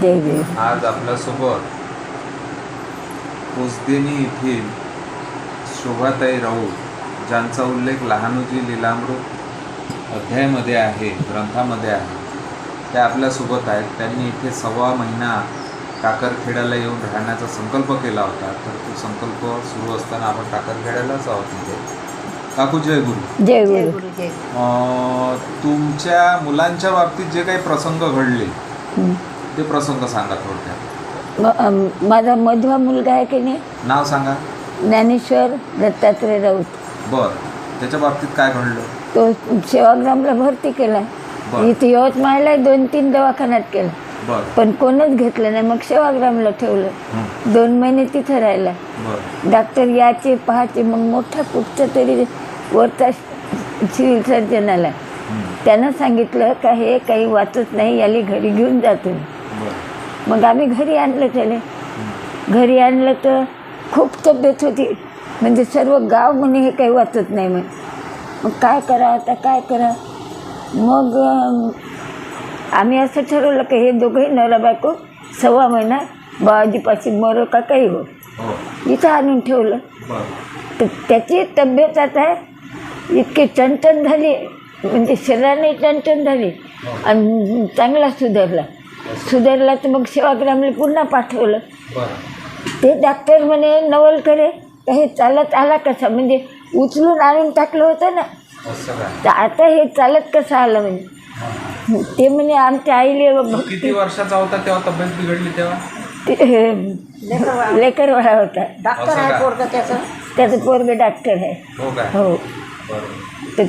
देवी. आज आपल्यासोबत पोचदेनी येथील शोभाताई राऊत ज्यांचा उल्लेख लहानोजी लीलामृत अध्यायामध्ये आहे ग्रंथामध्ये आहे त्या आपल्यासोबत आहेत. त्यांनी इथे सव्वा महिना टाकरखेड्याला येऊन राहण्याचा संकल्प केला होता. तर तो संकल्प सुरू असताना आपण टाकरखेड्यालाच आहोत इथे. काकू जय गुरु. जय गुरु. तुमच्या मुलांच्या बाबतीत जे काही प्रसंग घडले. ते प्रसंग सांगा थोडक्यात. म- माझा मधवा मुलगा आहे की नाही? नाव सांगा. ज्ञानेश्वर दत्तात्रय राऊत. बर. त्याच्या बाबतीत काय घडलं? तो सेवाग्रामला भरती केला. बरं. इथे यवतमाळला दोन तीन दवाखान्यात केला. बर. पण कोणच घेतलं नाही. मग सेवाग्रामला ठेवलं. हं, दोन महिने तिथं राहिला. बर. डॉक्टर याचे पाहाचे मग मोठा कुठचा तरी वरचा सिव्हिल सर्जन आला. हं, त्यानं सांगितलं का हे काही वाचत नाही याला घरी घेऊन जातो मग आम्ही घरी आणलं त्याला घरी आणलं तर खूप तब्येत होती. म्हणजे सर्व गाव म्हणे हे काही वाचत नाही म्हणे. मग काय करा आता काय करा? मग आम्ही असं ठरवलं की हे दोघंही नवरा बायको सव्वा महिना बाबाजीपाशी मरो का काही हो. हो. इथं आणून ठेवलं. तर त्याची तब्येत आता इतकी टणटण झाली. म्हणजे शरीराने टणटण झाली. आणि चांगला सुधारला. सुधारला तर मग सेवाग्रामला पुन्हा पाठवलं. ते डॉक्टर म्हणे नवल करे. का हे चालत आला कसा? म्हणजे उचलून आणून टाकलं होतं ना. तर आता हे चालत कसं आलं म्हणजे ते म्हणे आमच्या आईले तो किती वर्षाचा होता तेव्हा? तब्येत बिघडली तेव्हा? लेकर वाळा होता. डॉक्टर आहे का? पोरग त्याचं? त्याचं पोरग डॉक्टर आहे. हो काय हो. तर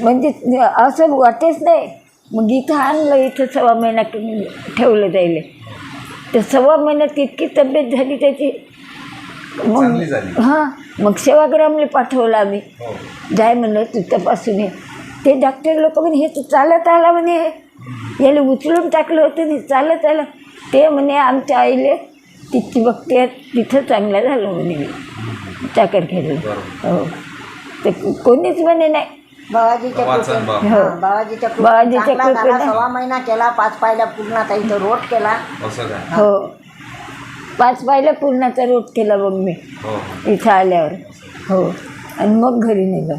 म्हणजे असं वाटेच नाही. मग इथं आणलं इथं सव्वा महिना ठेवलं जाईल तर सव्वा महिन्यात इतकी तब्येत झाली त्याची. झाली. हां मग सेवाग्रामला पाठवलं आम्ही. हो. जाय म्हणलं तू तपासून ये. ते डॉक्टर लोक म्हणे हे तर चालत आला म्हणे. याला उचलून टाकलं होतं नाही चालत आलं. ते म्हणे आमच्या आईले तिची बघते तिथं चांगलं झालं म्हणे. चाकर बरोबर. हो. ते कोणीच म्हणे नाही. बाबाजीच्या वाचन कृपेने- बाबा. हो. बाबाजीच्या कृपेने. बाबाजीच्या चांगला झाला, कृपेने. सव्वा महिना केला पाच पायला पूर्ण इथं रोट केला. असं काय? हो. पाच पाहिलं पूर्णाचा रोट केला मग मी हो. इथं आल्यावर. हो. आणि मग घरी निघा.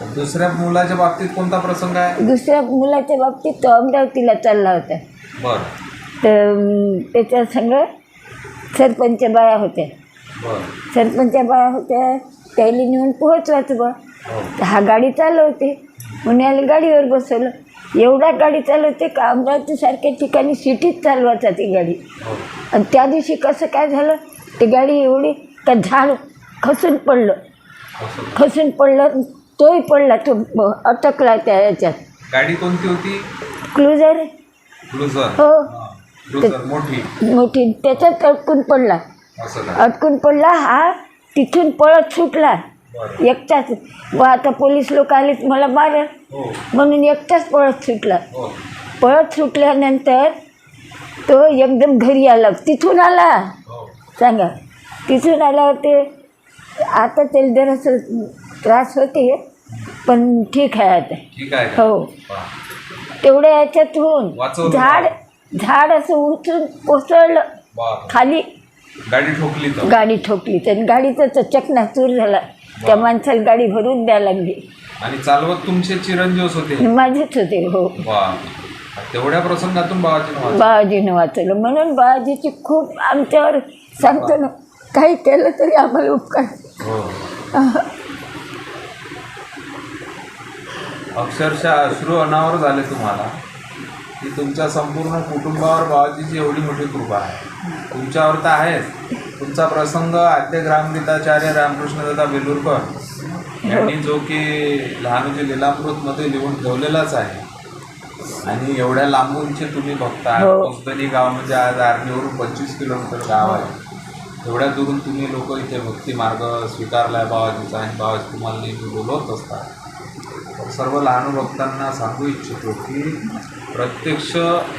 तर दुसऱ्या मुलाच्या बाबतीत कोणता प्रसंग आहे? दुसऱ्या मुलाच्या बाबतीत तो अमरावतीला चालला होता. बर. तर अं, त्याच्या संग सरपंच बाया होत्या. बर. सरपंच बाया होत्या त्याला नेऊन पोहोचवायचं बा. तर हा गाडी चालवते. पुण्याला गाडीवर बसवलं. एवढा गाडी चालवते का? अमरावतीसारख्या ठिकाणी सिटीत चालवायचा ती गाडी. हो. आणि त्या दिवशी कसं काय झालं? ते गाडी एवढी का झाड खसून पडलं. खसून. पडलं तोही पडला. तो अटकला त्या याच्यात. गाडी कोणती होती? क्लुझर हो. मोठी. मोठी. त्याच्यात अटकून पडला. अटकून पडला. हा तिथून पळत सुटला. एकटाच. व आता पोलीस लोक आलेत मला मारल हो. म्हणून एकटाच पळत सुटला. हो. पळत सुटल्यानंतर तो एकदम घरी आला. तिथून आला. हो. सांगा. तिथून आल्यावर ते आता त्याला जरासं त्रास होते पण ठीक आहे आता? हो. तेवढ्या याच्यातून. झाड झाड असं उचलून कोसळलं. खाली गाडी ठोकली तर. गाडी ठोकली. तर गाडीचा चकनाचूर झाला. त्या माणसाला गाडी भरून द्यायला लागली. आणि चालवत तुमचे चिरंजीव होते? माझेच होते हो. वा. तेवढ्या प्रसंगातून बाबाजी वाच बाबाजीनं वाचवलं म्हणून बाबाजीची खूप आमच्यावर सांगतो ना काही केलं तरी आम्हाला उपकार. हो. अक्षरशः अश्रू अनावर झाले तुम्हाला. की तुमच्या संपूर्ण कुटुंबावर बाबाजीची एवढी मोठी कृपा आहे. तुमच्यावर तर आहेच. तुमचा प्रसंग आद्य ग्रामगीताचार्य रामकृष्णदादा बेलूरकर यांनी जो की लहानोजी लिलामृतमध्ये लिहून ठेवलेलाच आहे. आणि एवढ्या लांबूनचे तुम्ही बघता हो. कोसदनी गाव म्हणजे आज आर्मीवरून पंचवीस किलोमीटर गाव आहे. एवढ्या दुरून तुम्ही लोक इथे भक्ती मार्ग स्वीकारला आहे बाबाजीचा आणि बाबाजी तुम्हाला नेहमी बोलवत असतात. सर्व लहान भक्तांना सांगू इच्छितो की प्रत्यक्ष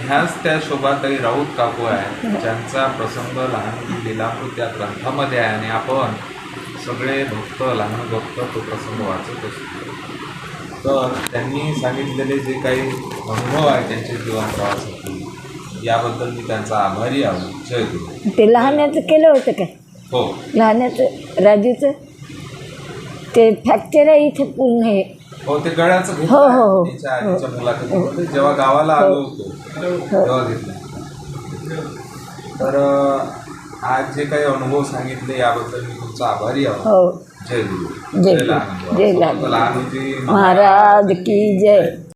ह्याच त्या शोभाताई राऊत काकू आहेत ज्यांचा प्रसंग लहान लिलामृत या ग्रंथामध्ये आहे आणि आपण सगळे भक्त लहान भक्त तो प्रसंग वाचत असतो. तर त्यांनी सांगितलेले जे काही अनुभव आहे त्यांच्या जीवन प्रवासातील याबद्दल मी त्यांचा आभारी आहे. जय गुरु. ते लहानाचं केलं होतं का? हो. लहानाचं राजूचं? ते फ्रॅक्चर आहे इथे पूर्ण हे. हो ते गळ्याचं घेतलं हो, हो, हो. आहे. तिच्या आधीच्या मुलाखतीमध्ये जेव्हा गावाला आलो होतो तेव्हा घेतलं तर अं, आज जे काही अनुभव सांगितले याबद्दल मी तुमचा आभारी आहे हो जय गुरु जय गुरु. लहानू. जय लहानू. महाराज की जय